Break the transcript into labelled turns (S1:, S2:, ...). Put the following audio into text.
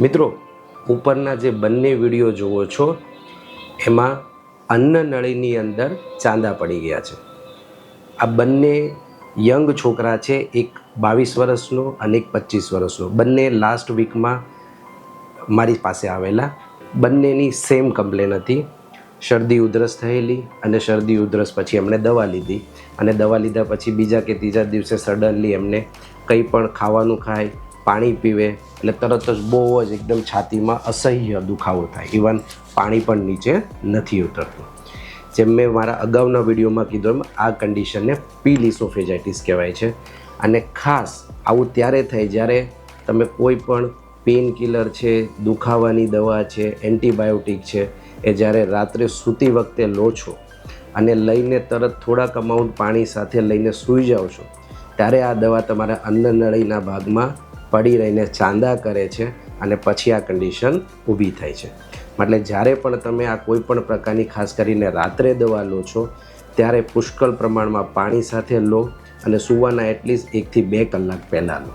S1: મિત્રો, ઉપરના જે બંને વીડિયો જુઓ છો, એમાં અન્ન નળીની અંદર ચાંદા પડી ગયા છે. આ બંને યંગ છોકરા છે, એક બાવીસ વર્ષનો અને એક પચીસ વર્ષનો. બંને લાસ્ટ વીકમાં મારી પાસે આવેલા. બંનેની સેમ કમ્પ્લેન હતી. શરદી ઉધરસ થયેલી અને શરદી ઉધરસ પછી એમણે દવા લીધી. અને દવા લીધા પછી બીજા કે ત્રીજા દિવસે સડનલી એમને કંઈ પણ ખાવાનું ખાય પાણી પીવે એટલે તરત જ બહુ જ એકદમ છાતીમાં અસહ્ય દુખાવો થાય. ઇવન પાણી પણ નીચે નથી ઉતરતું. જેમ મેં મારા અગાઉના વિડીયોમાં કીધું એમ, આ કન્ડિશનને પીલિસોફેજાઇટિસ કહેવાય છે. અને ખાસ આવું ત્યારે થાય જ્યારે તમે કોઈ પણ પેઇન કિલર છે, દુખાવાની દવા છે એન્ટીબાયોટિક છે, એ જ્યારે રાત્રે સૂતી વખતે લો છો અને લઈને તરત થોડાક અમાઉન્ટ પાણી સાથે લઈને સૂઈ જાઓ છો, ત્યારે આ દવા તમારા અન્નનળીના ભાગમાં પડી રહીને ચાંદા કરે છે અને પછી આ કન્ડિશન ઊભી થાય છે. એટલે જ્યારે પણ તમે આ કોઈ પણ પ્રકારની ખાસ કરીને રાત્રે દવા લો છો, ત્યારે પુષ્કળ પ્રમાણમાં પાણી સાથે લો અને સૂવાના એટલીસ્ટ એકથી બે કલાક પહેલાં લો.